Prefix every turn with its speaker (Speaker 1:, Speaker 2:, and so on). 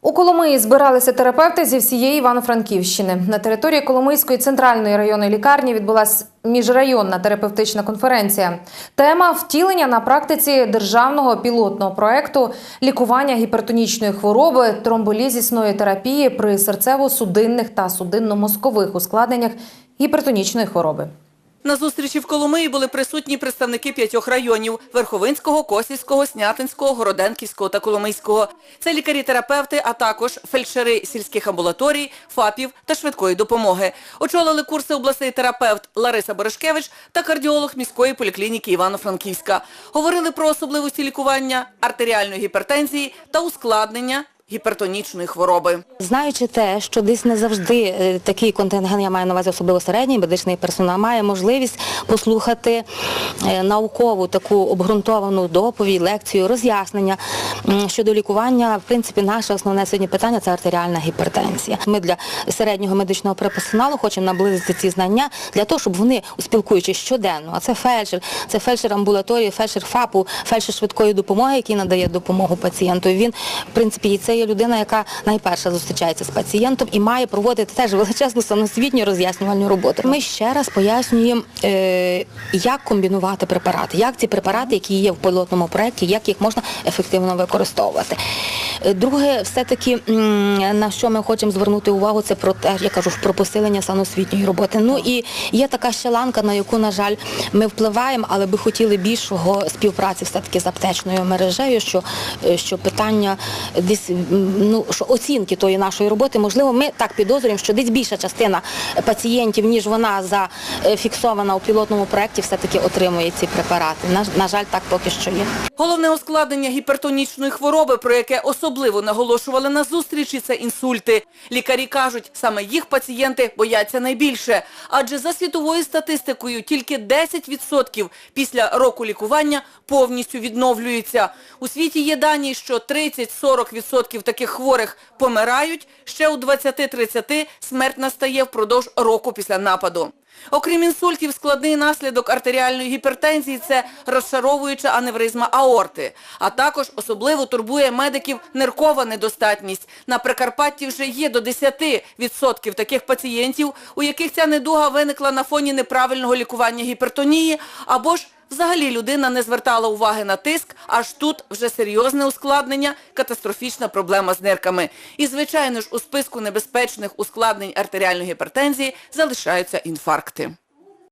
Speaker 1: У Коломиї збиралися терапевти зі всієї Івано-Франківщини. На території Коломийської центральної районної лікарні відбулася міжрайонна терапевтична конференція. Тема втілення на практиці державного пілотного проекту лікування гіпертонічної хвороби, тромболізісної терапії при серцево-судинних та судинно-мозкових ускладненнях гіпертонічної хвороби.
Speaker 2: На зустрічі в Коломиї були присутні представники п'ятьох районів – Верховинського, Косівського, Снятинського, Городенківського та Коломийського. Це лікарі-терапевти, а також фельдшери сільських амбулаторій, ФАПів та швидкої допомоги. Очолили курси обласний терапевт Лариса Борошкевич та кардіолог міської поліклініки Івано-Франківська. Говорили про особливості лікування артеріальної гіпертензії та ускладнення гіпертонічної хвороби.
Speaker 3: Знаючи те, що десь не завжди е, такий контингент, я маю на увазі особливо середній медичний персонал, має можливість послухати е, наукову таку обґрунтовану доповідь, лекцію, роз'яснення щодо лікування. В принципі, наше основне сьогодні питання це артеріальна гіпертензія. Ми для середнього медичного персоналу хочемо наблизити ці знання для того, щоб вони, спілкуючись щоденно, а це фельдшер, це фельдшер амбулаторії, фельдшер ФАПу, фельдшер швидкої допомоги, який надає допомогу пацієнту. Він, в принципі, і це є людина, яка найперше зустрічається з пацієнтом і має проводити теж величезну самосвітню роз'яснювальну роботу. Ми ще раз пояснюємо, е, як комбінувати препарати, як ці препарати, які є в пілотному проєкті, як їх можна ефективно використовувати. Е, Друге, все-таки на що ми хочемо звернути увагу, це про те, я кажу, про посилення самосвітньої роботи. Ну і є така ще ланка, на яку, на жаль, ми впливаємо, але би хотіли більшого співпраці все-таки з аптечною мережею, що, е, що питання десь ну, що оцінки тої нашої роботи, можливо, ми так підозрюємо, що десь більша частина пацієнтів, ніж вона зафіксована у пілотному проєкті, все-таки отримує ці препарати. На, на жаль, так поки що є.
Speaker 2: Головне ускладнення гіпертонічної хвороби, про яке особливо наголошували на зустрічі, це інсульти. Лікарі кажуть, саме їх пацієнти бояться найбільше. Адже за світовою статистикою тільки 10% після року лікування повністю відновлюються. У світі є дані, що 30-40% таких хворих помирають, ще у 20-30 смерть настає впродовж року після нападу. Окрім інсультів, складний наслідок артеріальної гіпертензії – це розшаровуюча аневризма аорти. А також особливо турбує медиків ниркова недостатність. На Прикарпатті вже є до 10% таких пацієнтів, у яких ця недуга виникла на фоні неправильного лікування гіпертонії, або ж Взагалі людина не звертала уваги на тиск, аж тут вже серйозне ускладнення, катастрофічна проблема з нирками. І, звичайно ж, у списку небезпечних ускладнень артеріальної гіпертензії залишаються інфаркти.